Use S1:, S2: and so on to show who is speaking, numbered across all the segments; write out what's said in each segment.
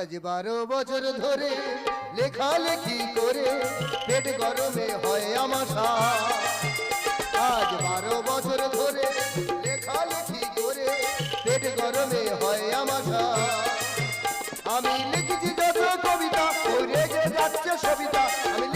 S1: আজ বারো বছর ধরে লেখালেখি করে পেট গরমে হয় আমার আজ বারো বছর ধরে লেখালেখি করে পেট গরমে হয় আমার আমি লিখেছি যত কবিতা যে যাচ্ছে সবিতা, আমি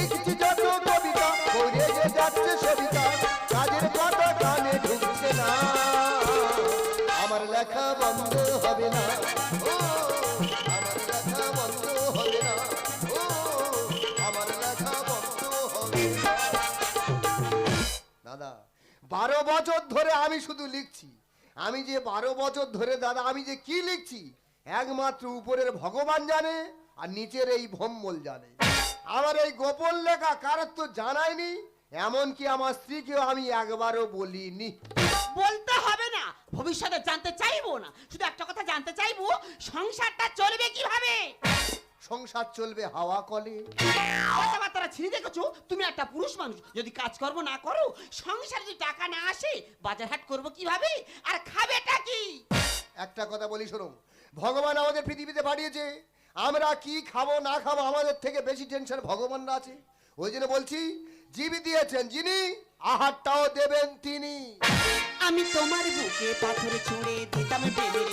S1: বারো বছর ধরে আমি শুধু লিখছি। আমি যে বারো বছর ধরে দাদা, আমি যে কি লিখছি? একমাত্র উপরের ভগবান জানে আর নিচের এই ভম্বল জানে। আমার এই গোপন লেখা কারোর তো জানায়নি, এমনকি আমার স্ত্রীকেও আমি একবারও বলিনি।
S2: বলতে হবে না, ভবিষ্যতে জানতে চাইব না। শুধু একটা কথা জানতে চাইব, সংসারটা চলবে কীভাবে?
S1: সংসার চলবে হাওয়া কলে।
S2: কথাবার্তা ছিঁড়ে দেখেছ? তুমি একটা পুরুষ মানুষ যদি কাজকর্ম না করো সংসারে যদি টাকা না আসে বাজার হাট করব কীভাবে? আর খাবেটা কি?
S1: একটা কথা বলি শোনো। ভগবান আমাদের পৃথিবীতে পাঠিয়েছে। আমরা কি খাব না খাব আমাদের থেকে বেশি টেনশন ভগবানরা আছে। ওই জন্য বলছি জীবী দিয়েছেন যিনি আহারটাও দেবেন তিনি।
S2: আমি তোমার বুকে পাথর ছুঁড়ে দিতাম প্রেমের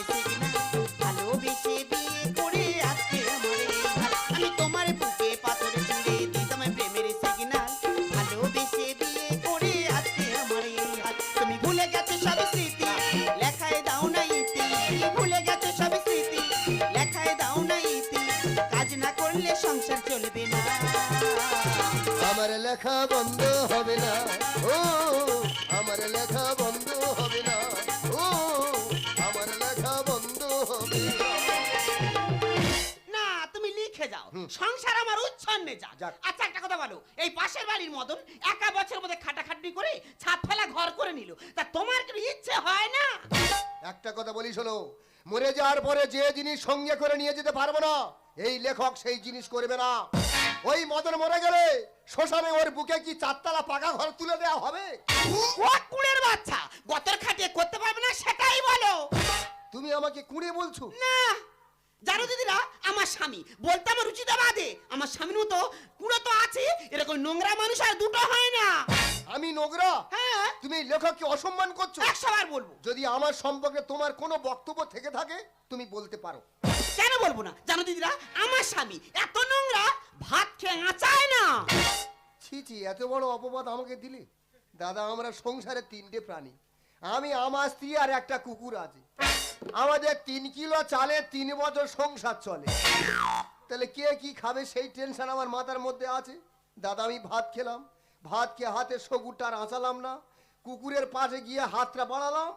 S1: লেখা বন্ধ হবে না। ও আমার লেখা বন্ধ হবে না। ও আমার লেখা বন্ধ হবে না।
S2: তুমি লিখে যাও। সংসার আমার উচ্ছন্নে যাক।
S1: যাক।
S2: আচ্ছা একটা কথা বলো। এই পাশের বাড়ির মতন একা বছরের মধ্যে খাটাখাটনি করে ছাদ ফেলা ঘর করে নিল। তা তোমার কি ইচ্ছে হয় না?
S1: একটা কথা বলি শোনো। মরে যাওয়ার পরে যে জিনিস সঙ্গে করে নিয়ে যেতে পারব না এই লেখক সেই জিনিস করবে না। ওই মদন মরে গেলে শ্মশানে ওর বুকে কি চারতলা পাকা ঘর তুলে দেওয়া হবে?
S2: ও কুড়ের বাচ্চা গতর খাটিয়ে করতে পারবে না সেটাই বলো।
S1: তুমি আমাকে কুড়ে বলছো?
S2: না জানো দিদিরা আমার স্বামী বলতে আমার রুচিটা বাদে। আমার স্বামীর মতো কুড়ো তো আছে এরকম নোংরা মানুষ আর দুটো হয় না।
S1: আমি নোংরা?
S2: হ্যাঁ।
S1: তুমি এই লেখককে অসম্মান করছ?
S2: একশো বার বলব।
S1: যদি আমার সম্পর্কে তোমার কোনো বক্তব্য থেকে থাকে তুমি বলতে পারো।
S2: কেন বলব না? জানো দিদিরা আমার স্বামী এত নোংরা ভাত খেয়ে আঁচায় না।
S1: ছি ছি এত বড় অপবাদ আমাকে দিলে? দাদা আমরা সংসারে তিনটে প্রাণী। আমি আমার স্ত্রী আর একটা কুকুর আছে। আমাদের তিন কিলো চালে তিন বছর সংসার চলে। তাহলে কে কি খাবে সেই টেনশন আমার মাথার মধ্যে আছে? দাদা আমি ভাত খেলাম। ভাত খেয়ে হাতে সগুরটা আর আঁচালাম না। কুকুরের পাশে গিয়ে হাতটা বাড়ালাম।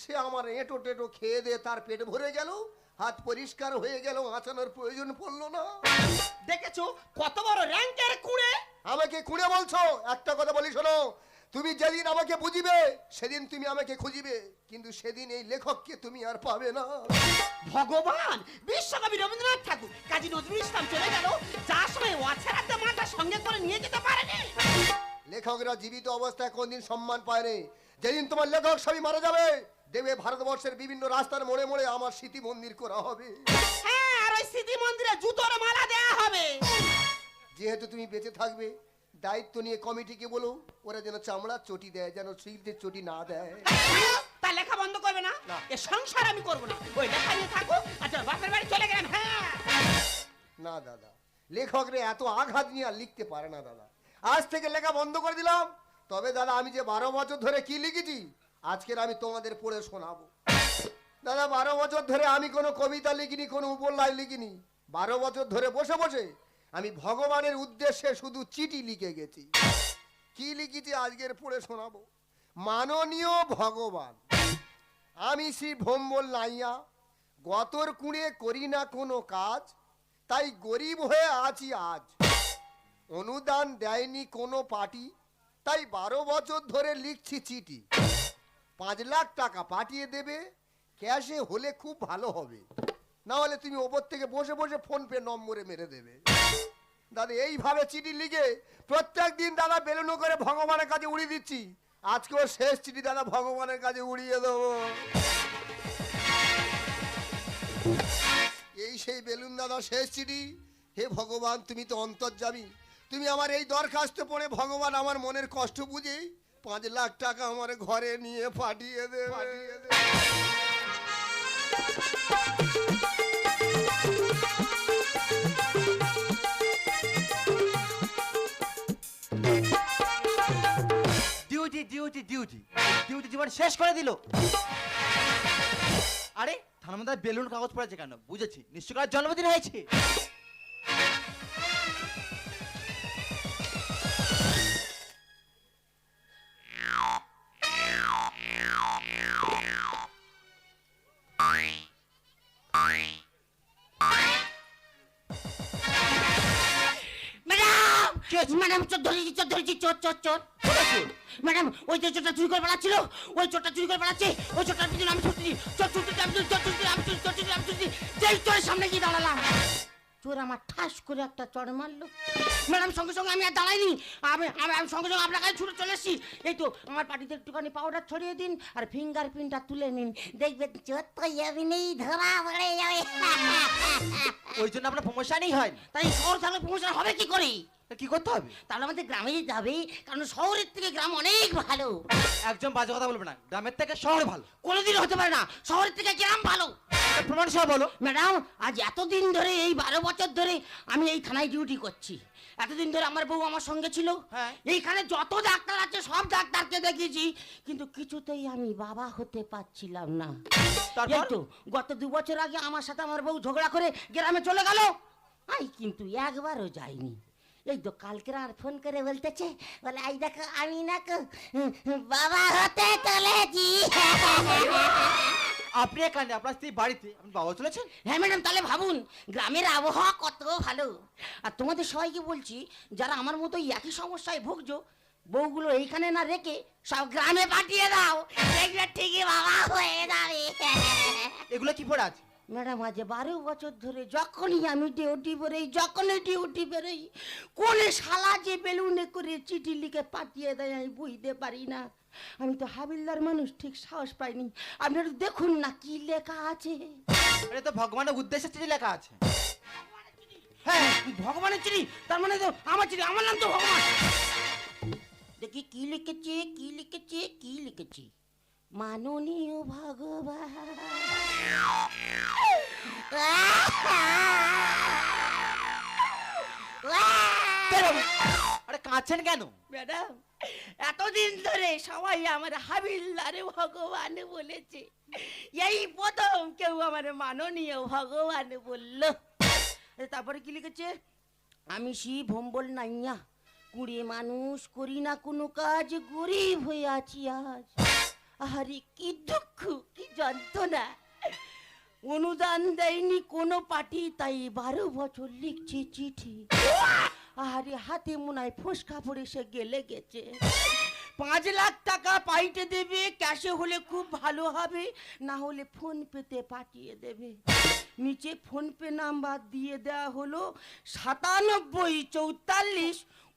S1: সে আমার এঁটো টেটো খেয়ে দিয়ে তার পেট ভরে গেল। হাত পরিষ্কার হয়ে গেল আঁচানোর প্রয়োজন পড়ল না।
S2: দেখেছ? কত বড় র্যাঙ্কের কুড়ে?
S1: আমাকে কুড়ে বলছো? একটা কথা বলি শোনো। তুমি যেদিন আমাকে বুঝিবে সেদিন তুমি আমাকে খুঁজিবে। কিন্তু সেদিন এই লেখককে তুমি আর পাবে না।
S2: ভগবান! বিশ্বকবি রবীন্দ্রনাথ ঠাকুর কাজী নজরুল ইসলাম চলে গেল। যার সময় ওয়াছাড়াতে মাটা সঙ্গে করে নিয়ে যেতে পারেনি?
S1: লেখকরা জীবিত অবস্থায় কোনদিন সম্মান পায়নি। যেদিন তোমার লেখক সবই মারা যাবে দেবে ভারতবর্ষের বিভিন্ন রাস্তার মোড়ে মোড়ে আমার স্মৃতি মন্দির করা হবে।
S2: হ্যাঁ আর ওই স্মৃতি মন্দিরে জুতোর মালা দেয়া হবে।
S1: যেহেতু তুমি বেঁচে থাকবে দায়িত্ব নিয়ে কমিটিকে বলো ওরা যেন চামড়া চটি দেয় যেন শিল্পের চটি না দেয়।
S2: তা লেখা বন্ধ করবে না। এ সংসার আমি করব না। ওই লেখা নিয়ে থাকো আচ্ছা বাপের বাড়ি চলে গেলাম হ্যাঁ।
S1: না দাদা। লেখকরে এত আঘাত নিয়ে আর লিখতে পারে না দাদা। আজ থেকে লেখা বন্ধ করে দিলাম। তবে দাদা, আমি যে বারো বছর ধরে কি লিখেছি, আজকের আমি তোমাদের পড়ে শোনাবো। দাদা, বারো বছর ধরে আমি কোনো কবিতা লিখিনি, কোনো উপন্যাস লিখিনি। বারো বছর ধরে বসে বসে আমি ভগবানের উদ্দেশ্যে শুধু চিঠি লিখে গেছি। কি লিখেছি আজকের পড়ে শোনাবো? মাননীয় ভগবান, আমি শ্রী ভোম্বল নাইয়া, গতর কুঁড়ে করি না কোনো কাজ, তাই গরিব হয়ে আছি আজ। অনুদান দেয়নি কোনো পার্টি, তাই বারো বছর ধরে লিখছি চিঠি। পাঁচ লাখ টাকা পাঠিয়ে দেবে ক্যাশে হলে খুব ভালো হবে। না হলে তুমি ওপর থেকে বসে বসে ফোন পে নম্বরে মেরে দেবে। দাদা, এইভাবে চিঠি লিখে প্রত্যেক দিন দাদা বেলুনো করে ভগবানের কাছে উড়িয়ে দিচ্ছি। আজকেও শেষ চিঠি দাদা ভগবানের কাছে উড়িয়ে দেবো। এই সেই বেলুন দাদা দাদা, শেষ চিঠি। হে ভগবান, তুমি তো অন্তর্যামী। তুমি আমার এই দরখাস্ত পড়ে ভগবান আমার মনের কষ্ট বুঝে পাঁচ লাখ টাকা আমার ঘরে নিয়ে পাঠিয়ে দে পাঠিয়ে দে
S3: ডিউটি ডিউটি ডিউটি ডিউটি জীবন শেষ করে দিল। আরে থানার বেলুন কাগজ পড়েছে কেন? বুঝেছি। নিশ্চয় জন্মদিন হয়েছে।
S4: ধরেছি চোর ধরেছি চোর চোর চোর। ম্যাডাম ওই যে চোরটা চুরি করে পালাচ্ছিল ওই চোরটা চুরি করে পালাচ্ছে ওই চোরটার পিছনে আমি ছুটছি চোর ছুটছি আমি চোর ছুটছি আমি ছুটছি, চোর ছুটছি আমি ছুটছি যেই চোরের সামনে গিয়ে দাঁড়ালাম। চোর আমার ঠাস করে একটা চড় মারলো। ম্যাডাম সঙ্গে সঙ্গে আমি আর দাঁড়াইনি আমি আমি আমি সঙ্গে সঙ্গে আপনার কাছে ছুটে চলে এসেছি। এই তো আমার পাটিতে একটুখানি পাউডার ছড়িয়ে দিন আর ফিঙ্গার প্রিন্টটা তুলে নিন। দেখবেন চোর তো এমনি ধরা পড়ে যাবে।
S3: ওই জন্য আপনার প্রমোশনই হয়
S4: তাই শহর থাকলে প্রমোশন হবে কি করে?
S3: কি করতে হবে?
S4: তাহলে আমাদের গ্রামে যেতে হবে কারণ শহরের থেকে গ্রাম অনেক ভালো।
S3: একজন বাজে কথা বলবে না গ্রামের থেকে শহর ভালো।
S4: কোনোদিন হতে পারে না শহরের থেকে গ্রাম ভালো।
S3: প্রমাণ সহ বলো।
S4: ম্যাডাম আজ এতদিন ধরে এই বারো বছর ধরে আমি এই থানায় ডিউটি করছি। এতদিন ধরে আমার বউ আমার সঙ্গে ছিল।
S3: হ্যাঁ।
S4: এইখানে যত ডাক্তার আছে সব ডাক্তারকে দেখিয়েছি। কিন্তু কিছুতেই আমি বাবা হতে পারছিলাম না।
S3: তারপর?
S4: তো গত দু বছর আগে আমার সাথে আমার বউ ঝগড়া করে গ্রামে চলে গেল। আই কিন্তু একবারও যাইনি। এই তো কালকে আর ফোন করে বলতেছে বলে আই দেখো আমি না কো, বাবা হতে চলেছি।
S3: আপনি এখানে আপনার স্ত্রী বাড়িতে আপনি বাবা চলেছেন?
S4: হ্যাঁ ম্যাডাম তাহলে ভাবুন গ্রামের আবহাওয়া কত ভালো। আর তোমাদের সবাইকে বলছি যারা আমার মতো একই সমস্যায় ভুগছো বউগুলো এইখানে না রেখে সব গ্রামে পাঠিয়ে দাও। দেখবে ঠিকই বাবা হয়ে যাবে।
S3: এগুলো কি পড়ে আছে
S4: ম্যাডাম আজ বারো বছর ধরে যখনই আমি ডিউটি বেরোই যখনই ডিউটি বেরোই কোনে শালা যে বেলুনে করে চিঠি লিখে পাঠিয়ে দেয় আমি বুঝতে পারি না। আমি তো হাবিলদার মানুষ ঠিক সাহস পাইনি। আপনারা দেখুন না কি লেখা আছে।
S3: এটা তো ভগবানের উদ্দেশ্যে চিঠি লেখা আছে। হ্যাঁ
S4: ভগবানের চিনি তার মানে তো আমার চিনি আমার নাম তো ভগবান। দেখি কি লিখেছে কি লিখেছে কি লিখেছে? মাননীয় ভগবান।
S3: আরে কাঁদছেন কেন?
S4: ম্যাডাম এতদিন ধরে সবাই আমার হাবিলদারে ভগবান বলেছে। এই প্রথম কেউ আমার মাননীয় ভগবান বলল। তারপরে কি লিখেছে? আমি শিব ভম্বল নাইয়া কুড়িয়ে মানুষ করি না কোনো কাজ গরিব হয়ে আছি আজ। আরে কি দুঃখ, কি যন্ত্রণা। অনুদান দেয়নি কোনো পার্টি, তাই বারো বছর লিখছে চিঠি। আরে হাতে মোনায় ফোসকা পড়ে সে গেলে গেছে। পাঁচ লাখ টাকা পাইতে দেবে, ক্যাশে হলে খুব ভালো হবে, না হলে ফোন পেতে পাঠিয়ে দেবে। নিচে ফোন পে নাম্বার দিয়ে দেওয়া হলো সাতানব্বই, চৌতাল্লিশ,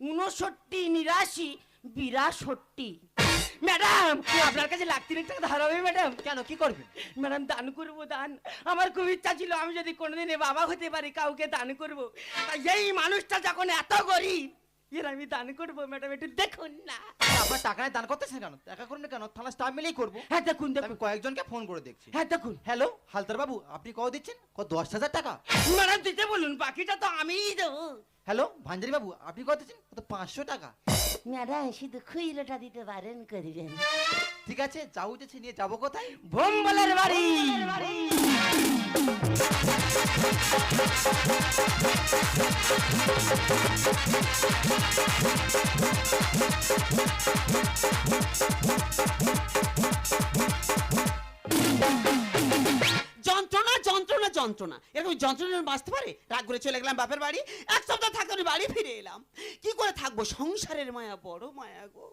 S4: উনষট্টি, নিরাশি বিরাষট্টি ম্যাডাম আপনার কাছে লাখ তিরিশ টাকা ধার হবে ম্যাডাম।
S3: কেন কি করবেন
S4: ম্যাডাম দান করব দান। আমার খুব ইচ্ছা ছিল আমি যদি কোনোদিনে বাবা হতে পারি কাউকে দান করব। তাই এই মানুষটা যখন এত গরিব এর আমি দান করব ম্যাডাম একটু দেখুন না।
S3: আপনার টাকা দান করতেছেন কেন? টাকা করুন কেন থানা স্টাফ মিলেই করব।
S4: হ্যাঁ দেখুন
S3: আমি কয়েকজনকে ফোন করে দেখছি।
S4: হ্যাঁ দেখুন।
S3: হ্যালো হালদার বাবু আপনি কত দিচ্ছেন? কত দশ হাজার টাকা?
S4: ম্যাডাম দিতে বলুন বাকিটা তো আমিই দেবো।
S3: হ্যালো ভাঞ্জারি বাবু আপনি কত দিচ্ছেন কত পাঁচশো টাকা?
S4: ম্যাডাম শুধু খুইলোটা দিতে পারেন করবেন।
S3: ঠিক আছে যা উঠেছে নিয়ে যাব কোথায়?
S4: ভোম্বলের বাড়ি।
S2: যন্ত্রণা যন্ত্রণা। এরকম যন্ত্রণা বাঁচতে পারে? রাগ করে চলে গেলাম বাপের বাড়ি। এক সপ্তাহ থাকতে বাড়ি ফিরে এলাম। কি করে থাকব? সংসারের মায়া, বড় মায়া গো।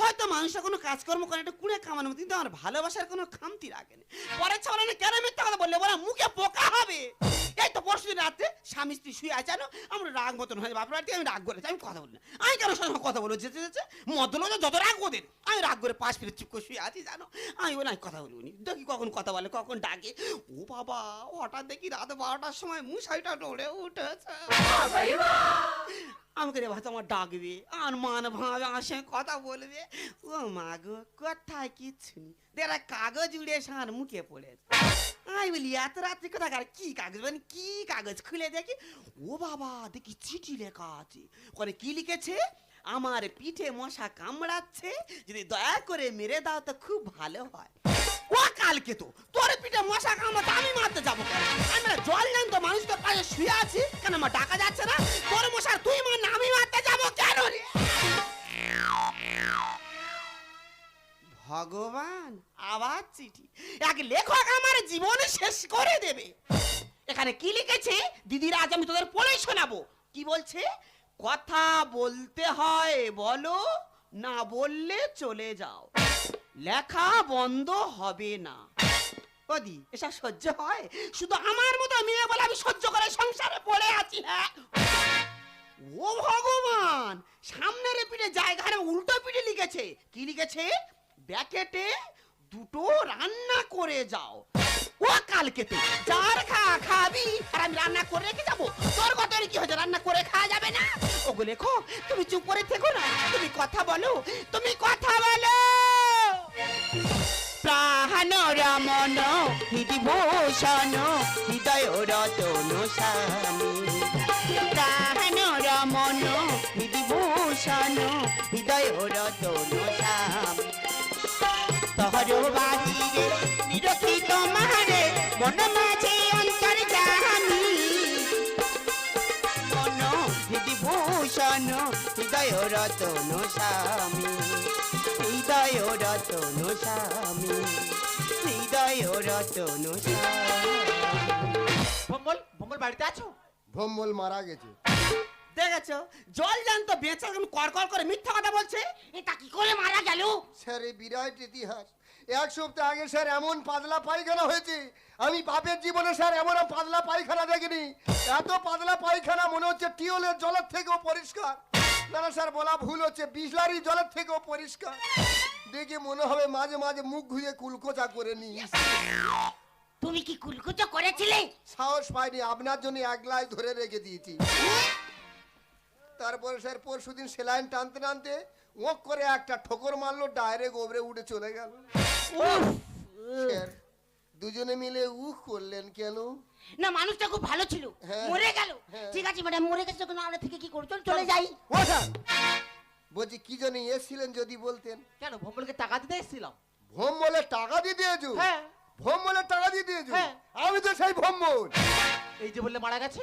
S2: হয়তো মানুষটা কোনো কাজকর্ম করে একটা কুড়ে কামানো কিন্তু আমার ভালোবাসার কোনো খামতি রাখেনি পরে ছাড়ানো কেন মিথ্যা কথা বললে? বলা মুখে পোকা হবে। এই তো পরশু রাত্রে স্বামী স্ত্রী শুয়ে আছে, জানো? আমরা রাগ মতন হয়ে বাপের বাড়িতে আমি রাগ করেছি, আমি কথা বলি না। আমি কেন সঙ্গে কথা বলব? যেতে যেতে মদ্যলোক যত রাগ ওদের। আমি রাগ করে পাশ ফিরে চুপ করে শুয়ে আছি, জানো? আমি বলি, আমি কথা বলব নি। দেখি কখন কথা বলে, কখন ডাকে। ও বাবা হঠাৎ দেখি রাত বারোটার সময় মুশাইটা নড়ে উঠেছে। আমাকে রে ভাত আমার ডাকবে আর মান ভাবে সঙ্গে কথা বলবে। ও মা গো, কোথায় কিচ্ছু নেই। দেরা কাগজ উড়ে সার মুখে পড়েছে। আমি বলি, এত রাত্রি কোথায় কার কি কাগজ? মানে কি কাগজ? খুলে দেখি। ও বাবা, দেখি চিঠি লেখা আছে। ওখানে কি লিখেছে? আমার পিঠে মশা কামড়াচ্ছে। যদি দয়া করে মেরে দাও তো খুব ভালো হয়। ও কালকে তো? তোর পিঠে মশা কামড়াতে আমি মারতে যাব আমি জল নেন তো মানুষ তোর পাশে শুয়ে আছি। কেন আমার ডাকা যাচ্ছে না? তোর মশা তুই মার আমি মারতে যাব কেন রে? ভগবান, আবার চিঠি। এক লেখক আমার জীবন শেষ করে দেবে। এখানে কি লিখেছে? দিদিরা, আজ আমি তোদের পড়ে শোনাবো। কি বলছে? কথা বলতে হয়, বলো, না বললে চলে যাও। লেখা বন্ধ হবে না। ওদি এসব সহ্য হয়? শুধু আমার মতো মেয়ে বলে আমি সহ্য করে সংসারে পড়ে আছি হ্যাঁ? ও ভগবান! সামনের পিঠে জায়গায় উল্টো পিঠে লিখেছে। কি লিখেছে? ব্যাকেটে দুটো রান্না করে যাও। ও কালকে তো যার খা খাবি, আর আমি রান্না করে রেখে যাব। তোর কত কি হয়েছে? রান্না করে খাওয়া যাবে না? ওগো লেখো, তুমি চুপ করে থেকো না। তুমি ভূষণ হৃদয় রতন স্বামী প্রাণ রমন হৃদি ভূষণ হৃদয় রতন স্বামী তহর নিরখি তোমারে মন মাঝে অন্তর জানি মন হৃদি ভূষণ হৃদয় রতন স্বামী হৃদয় রতন স্বামী হৃদয় রতন
S3: ভম্বল ভম্বল বাড়িতে আছো?
S1: ভম্বল মারা গেছে।
S2: দেখেছ? জল জানতো বেঁচে আমি কড়কড় করে মিথ্যা কথা বলছে। এটা কি করে মারা গেল?
S1: স্যার এই বিরাট ইতিহাস। এক সপ্তাহ আগে স্যার এমন পাতলা পায়খানা হয়েছে। আমি বাপের জীবনে স্যার এমন পাতলা পায়খানা দেখিনি। এত পাতলা পায়খানা মনে হচ্ছে টিউলের জলের থেকেও পরিষ্কার। না না স্যার বলা ভুল হচ্ছে। বিসলারি জলের থেকেও পরিষ্কার। দেখে মনে হবে মাঝে মাঝে মুখ ঘুরিয়ে কুলকোচা করে নি
S5: তুমি কি কুলকুচো করেছিলে?
S1: সাহস পাইনি আপনার জন্য এক গ্লাস ধরে রেখে দিয়েছি। তারপরে স্যার পরশু দিন সেলাইন টানতে টানতে ওক করে একটা ঠোকর মারলো ডাইরেক্ট ওবরে উঠে চলে গেল। স্যার দুজনে মিলে উহ করলেন কেন?
S5: না মানুষটা খুব ভালো ছিল।
S1: হ্যাঁ।
S5: মরে গেল।
S1: হ্যাঁ।
S5: ঠিক আছে ম্যাডাম মরে গেছে যখন আমরা থেকে কি করছ? চলে যাই।
S1: ও স্যার বলছি কি জন্য এসছিলেন যদি বলতেন?
S3: কেন ভোমলকে টাকা দিতে এসেছিলাম?
S1: ভোম বলে টাকা দিয়ে দিয়েছ?
S3: হ্যাঁ।
S1: ভোম বলে টাকা দিয়ে দিয়েছ?
S3: হ্যাঁ।
S1: আমি তো সেই ভোমল
S3: এই যে বললে মারা গেছে?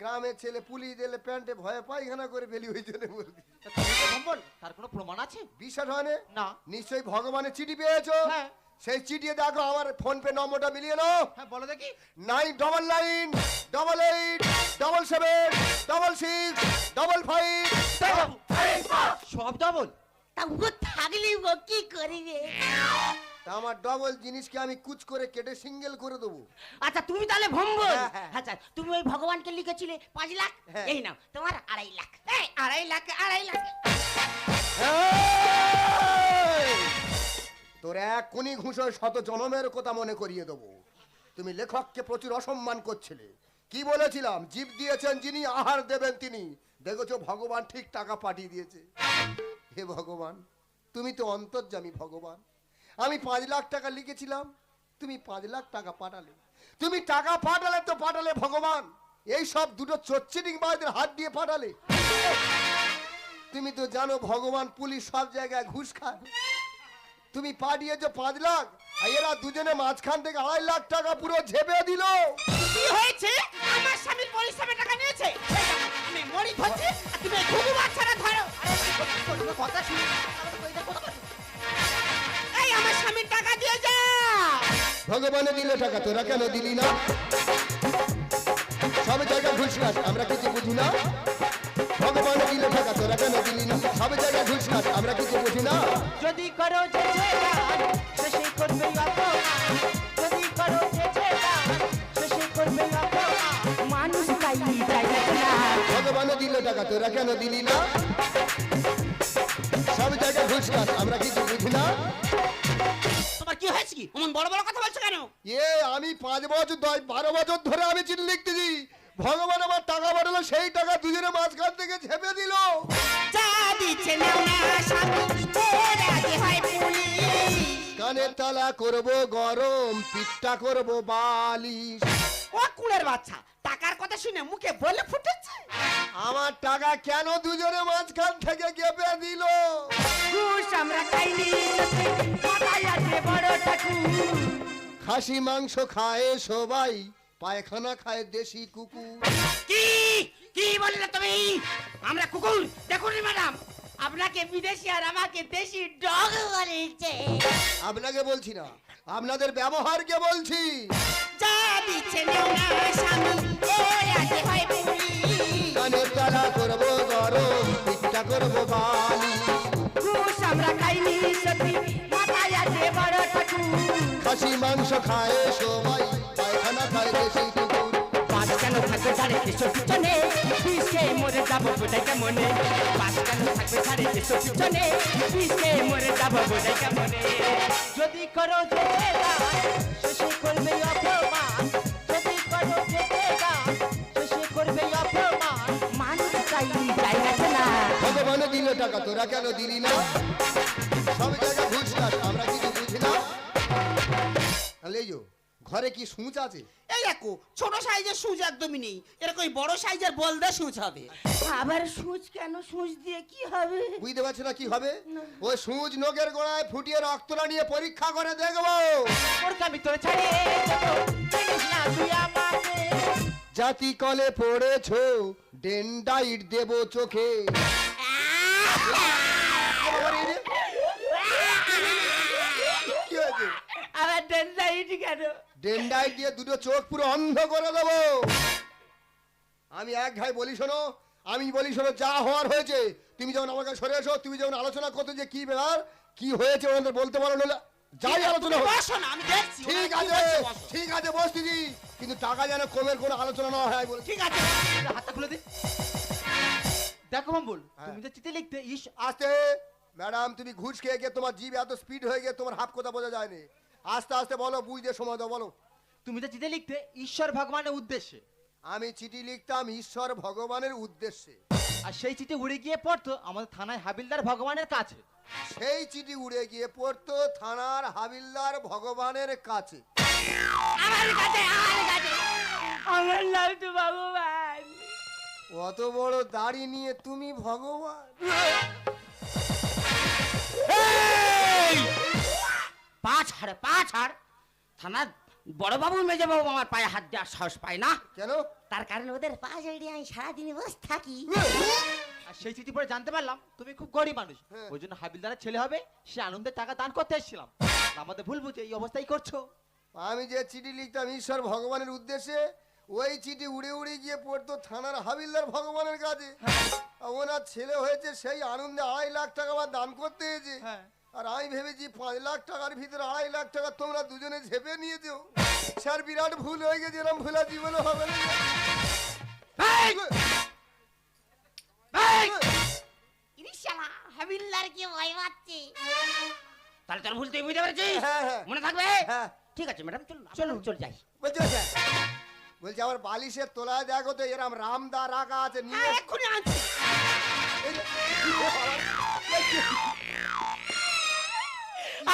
S1: গ্রামের ছেলে পুলিশ দিলে প্যান্টে ভয়ে পায়খানা করে ফেলি ওই জন্য বলছি।
S3: তা তুমি তো ভম্বল তার কোনো প্রমাণ আছে?
S1: বিশ্বাস হয় না?
S3: না।
S1: নিশ্চয়ই ভগবানের চিঠি পেয়েছ?
S3: হ্যাঁ।
S1: সেই চিঠি দেখো আমার ফোন পে নম্বরটা মিলিয়ে নাও।
S3: হ্যাঁ বলো দেখি।
S1: Nine double nine double eight double seven double six double five.
S3: সব ডবল
S5: তা ও থাকলে ও কি করবে
S1: তা আমার ডবল জিনিসকে আমি কুচ করে কেটে সিঙ্গেল করে দেবো।
S5: আচ্ছা তুমি তাহলে ভম্বল?
S1: হ্যাঁ, হ্যাঁ।
S5: আচ্ছা তুমি ওই ভগবানকে লিখেছিলে পাঁচ লাখ?
S1: হ্যাঁ।
S5: এই নাও তোমার আড়াই লাখ। এই আড়াই লাখ আড়াই লাখ!
S1: তোর এক কোনি ঘুষো শত জনমের কথা মনে করিয়ে দেবো। তুমি লেখককে প্রচুর অসম্মান করছিলে। কি বলেছিলাম? জীব দিয়েছেন যিনি, আহার দেবেন তিনি। দেখেছ, ভগবান ঠিক টাকা পাঠিয়ে দিয়েছে। হে ভগবান, তুমি তো অন্তর্জামী ভগবান। আমি পাঁচ লাখ টাকা লিখেছিলাম, তুমি পাঁচ লাখ টাকা পাঠালে। তুমি টাকা পাঠালে তো পাঠালে ভগবান। এই সব দুটো চচ্চিটিং বাজদের হাত দিয়ে পাঠালে। তুমি তো জানো, ভগবান পুলিশ সব জায়গায় ঘুষ খায়। তুমি পাঠিয়েছো পাঁচ লাখ আর এরা দুজনে মাঝখান থেকে আড়াই লাখ টাকা পুরো ঝেপে দিল।
S2: কি হয়েছে? আমার স্বামীর পরিশ্রমের টাকা নিয়েছে? আমি মরি আর তুমি ঘুঘু বাচ্চারা ধরো।
S3: কথা শুনে
S2: এই আমার স্বামীর টাকা দিয়ে যা।
S1: ভগবানে দিলে টাকা তোরা কেন দিলি না? সব জায়গায় ঘুষ আমরা কিছু বুঝি না। ভগবানে দিলে টাকা তোরা কেন দিলি না? সব জায়গায় ঘুষ খাস আমরা কিছু বুঝি না
S3: যদি করো যে ছেড়ান শেষে করবে যদি করো যে ছেড়ান শেষে করবে
S5: মানুষ তাই
S1: তোরা কেন দিলি না? সব জায়গায় ঘুষ খাস। আমরা কিছু বুঝি না
S2: তোমার কি হয়েছে কি? অমন বড় বড় কথা বলছো কেন?
S1: এ আমি পাঁচ বছর দশ বারো বছর ধরে আমি চিঠি লিখতেছি। ভগবান আমার টাকা পাঠালো সেই টাকা দুজনে মাঝখান থেকে ঝেপে দিল।
S2: যা দিচ্ছে নাও না স্বামী ওরা যে পুলিশ।
S1: কানের তালা করব গরম পিঠটা করব বালিশ।
S2: ও কুলের বাচ্চা টাকার কথা শুনে মুখে বলে ফুটেছে?
S1: আমার টাকা কেন দুজনে মাঝখান থেকে গেপে দিল? খাসি মাংস খায় সবাই পায়খানা খায় দেশি কুকুর।
S4: কি? কি বললে তুমি? আমরা কুকুর? দেখুন ম্যাডাম। আপনাকে বিদেশি আর আমাকে দেশি ডগ বলেছে।
S1: আপনাকে বলছি না আপনাদের ব্যবহারকে বলছি।
S2: যা দিচ্ছে নাও না স্বামী। হয়
S1: কানের তালা করব গরম পিঠটা করব বালিশ
S4: ঘুষ আমরা খাইনি সত্যি মাথায় আছে বড়
S1: খাসি মাংস খায় সবাই। পায়খানা খায় দেশি কুকুর।
S4: বাস কেন থাকবে ধারে এসো পিছনে? পিসকে মরে যাব বোঝাই কেমনে? বাস কেন থাকবে ধারে এসো পিছনে? পিসকে মরে যাব বোঝাই কেমনে?
S3: যদি করো শেষে করবে অপমান। যদি করো শেষে করবে অপমান।
S4: মানুষ চাই জায়গা না
S1: ভগবানে দিল টাকা তোরা কেন দিলি না? সব জায়গায় ঘুষ আমরা কিছু বুঝি না। তাহলে যো, ঘরে কি সুচ আছে?
S2: এই দেখো ছোট সাইজের সুচ একদমই নেই। এরকম বড় সাইজের বলদা সুচ হবে।
S4: আবার সুচ কেন? সুচ দিয়ে কি হবে?
S1: বুঝতে পারছ না কি হবে? ওই সুচ নখের গোড়ায় ফুটিয়ে রক্তটা নিয়ে পরীক্ষা করে দেখব।
S3: ওরকে আমি তোরে ছাড়িয়ে না তুই আমাকে।
S1: জাতি কলে পড়েছো ডেন্ডাইট দেব চোখে কি হয়েছে
S4: আবার ডেন্সাইটি কেন?
S1: ডেন্ডাইট দিয়ে দুটো চোখ পুরো অন্ধ করে দেবো। আমি এক ভাই বলি শোনো আমি বলি শোনো যা হওয়ার হয়েছে তুমি যখন আমাকে সরে এসো তুমি যখন আলোচনা করতে যে কি ব্যাপার কি হয়েছে ওনাদের বলতে পারো নইলে যাই আলোচনা হোক।
S2: বসো না আমি দেখছি
S1: ঠিক আছে ঠিক আছে বসতেছি কিন্তু টাকা যেন কমের কোনো আলোচনা না হয় বলে।
S2: ঠিক আছে।
S3: হাতটা খুলে দে। দেখো মামবুল
S1: হ্যাঁ।
S3: তুমি যে চিঠি লিখতে ইস
S1: আস্তে। ম্যাডাম তুমি ঘুষ খেয়ে গিয়ে তোমার জিভ এত স্পিড হয়ে গিয়ে তোমার হাফ কথা বোঝা যায়নি। আস্তে আস্তে বলো বুঝতে সময় দাও বলো।
S3: তুমি যে চিঠি লিখতে ঈশ্বর ভগবানের উদ্দেশ্যে।
S1: আমি চিঠি লিখতাম ঈশ্বর ভগবানের উদ্দেশ্যে।
S3: আর সেই চিঠি উড়ে গিয়ে পড়তো আমাদের থানায় হাবিলদার ভগবানের কাছে।
S1: সেই চিঠি উড়ে গিয়ে পড়তো থানার হাবিলদার ভগবানের কাছে।
S4: আমার কাছে আমার কাছে। আমার নাম তো ভগবান।
S1: অত বড় দাড়ি নিয়ে তুমি ভগবান।
S4: পা ছাড় পা ছাড় থানার বড়বাবু মেজবাবু আমার পায়ে হাত দেওয়ার সাহস পায় না।
S1: কেন?
S4: তার কারণ ওদের পা জড়িয়ে আমি সারাদিন বসে থাকি।
S3: আর সেই চিঠি পড়ে জানতে পারলাম তুমি খুব গরিব মানুষ।
S1: হ্যাঁ।
S3: ওই জন্য হাবিলদারের ছেলে হবে সে আনন্দের টাকা দান করতে এসেছিলাম। আমাদের ভুল বুঝে এই অবস্থাই করছ।
S1: আমি যে চিঠি লিখতাম ঈশ্বর ভগবানের উদ্দেশ্যে ওই চিঠি উড়ে উড়ে গিয়ে পড়তো থানার হাবিলদার ভগবানের কাছে। ওনার ছেলে হয়েছে সেই আনন্দে আড়াই লাখ টাকা আমার দান করতে হয়েছে
S3: হ্যাঁ।
S1: আর আমি ভেবেছি পাঁচ লাখ টাকার ভিতরে আড়াই লাখ টাকা তোমরা দুজনে ঝেপে নিয়েছো স্যার বিরাট ভুল হয়ে গেছে এরকম ভুল জীবনে হবে না।
S4: তাহলে তোর ভুল তুই বুঝতে পেরেছিস?
S1: হ্যাঁ, হ্যাঁ।
S4: মনে থাকবে?
S1: হ্যাঁ।
S4: ঠিক আছে ম্যাডাম চলুন চলুন চল যাই।
S1: বলছি স্যার। বলছি আমার বালিশের তোলায় দেখো তো এরম রামদা রাখা আছে নিয়ে
S4: এক্ষুনি আনছি।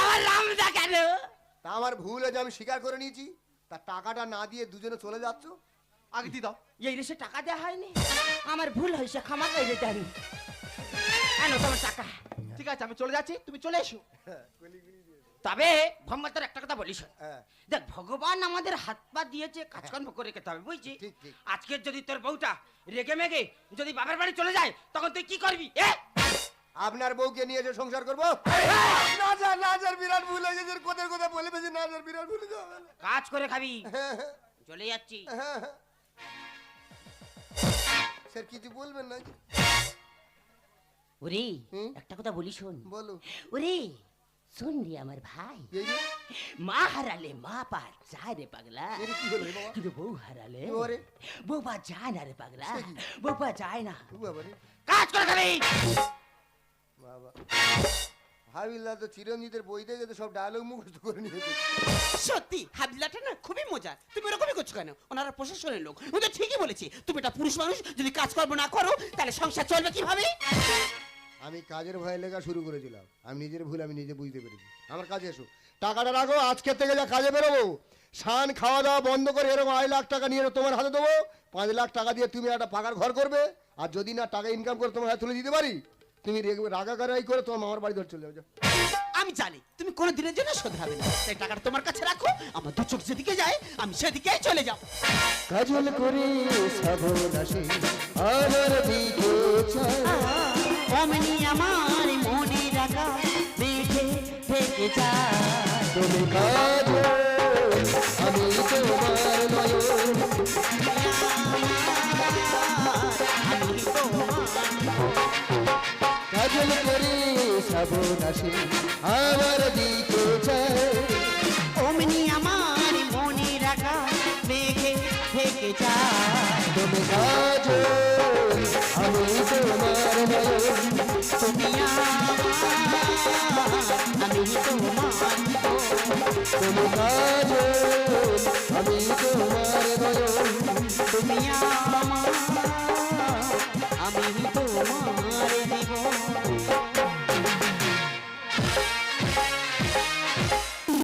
S4: আমার রামদা কেন?
S1: তা আমার ভুল হয়েছে আমি স্বীকার করে নিয়েছি। তা টাকাটা না দিয়ে দুজনে চলে যাচ্ছ?
S3: আগে দিয়ে দাও।
S4: এই রেসে টাকা দেওয়া হয়নি? আমার ভুল হয়েছে ক্ষমা করে দিতে আমি আনো তোমার টাকা।
S3: ঠিক আছে আমি চলে যাচ্ছি তুমি চলে এসো।
S4: তবে ভম্বা তোর একটা কথা বলিস।
S1: হ্যাঁ।
S4: দেখ ভগবান আমাদের হাত পা দিয়েছে কাজকর্ম করে খেতে হবে বুঝছি?
S1: ঠিক, ঠিক।
S4: আজকের যদি তোর বউটা রেগে মেগে যদি বাবার বাড়ি চলে যায় তখন তুই কি করবি এ?
S1: আপনার বউকে নিয়ে এসে সংসার করব? না স্যার না স্যার বিরাট ভুল হয়ে গেছে। কোথায় কোথায় বলে ফেলছি? না স্যার বিরাট ভুল
S4: কাজ করে খাবি। চলে যাচ্ছি।
S1: স্যার কিছু বলবেন না
S4: ওরে একটা কথা বলি শোন।
S1: বলো
S4: ওরে শোন রে আমার ভাই। মা হারালে মা পা যায় রে পাগলা। কিন্তু বউ হারালে? বউ পা যায় না রে পাগলা। বউ পা যায় না। কাজ করে খালি
S1: বাবা। হাবিল্লা তো চিরঞ্জিতের বই তো সব ডায়লগ মুখস্থ করে নিয়েছে।
S6: সত্যি হাবিলাটা না খুবই মজার। তুমি এরকমই করছ কেন? ওনারা প্রশাসনের লোক। ও তো ঠিকই বলেছি তুমি একটা পুরুষ মানুষ যদি কাজকর্ম না করো তাহলে সংসার চলবে কীভাবে?
S1: আমি কাজের ভয়ে লেখা শুরু করেছিলাম। আমি নিজের ভুল আমি নিজে বুঝতে পেরেছি। আমার কাজে এসো। টাকাটা রাখো আজকে থেকে যা কাজে বেরোবো। সান খাওয়া দাওয়া বন্ধ করে এরকম আড়াই লাখ টাকা নিয়ে তোমার হাতে দেবো। পাঁচ লাখ টাকা দিয়ে তুমি একটা পাকার ঘর করবে। আর যদি না টাকা ইনকাম করে তোমার হাতে তুলে দিতে পারি তুমি রেগে- রাগাগারাই করে তোমার মামার বাড়ি ধরে চলে যাও।
S6: আমি জানি তুমি কোনো দিনের জন্য শোধরাবে না। তাই টাকাটা তোমার কাছে রাখো আমার দু চোখ যেদিকে যায় আমি সেদিকেই চলে যাও।
S1: কাজল করে সাবনাসে আমার দিকে
S2: অমনি আমার মনে রাখা বেঁধে থেকে যায়।
S1: তুমি কাজ
S2: আছে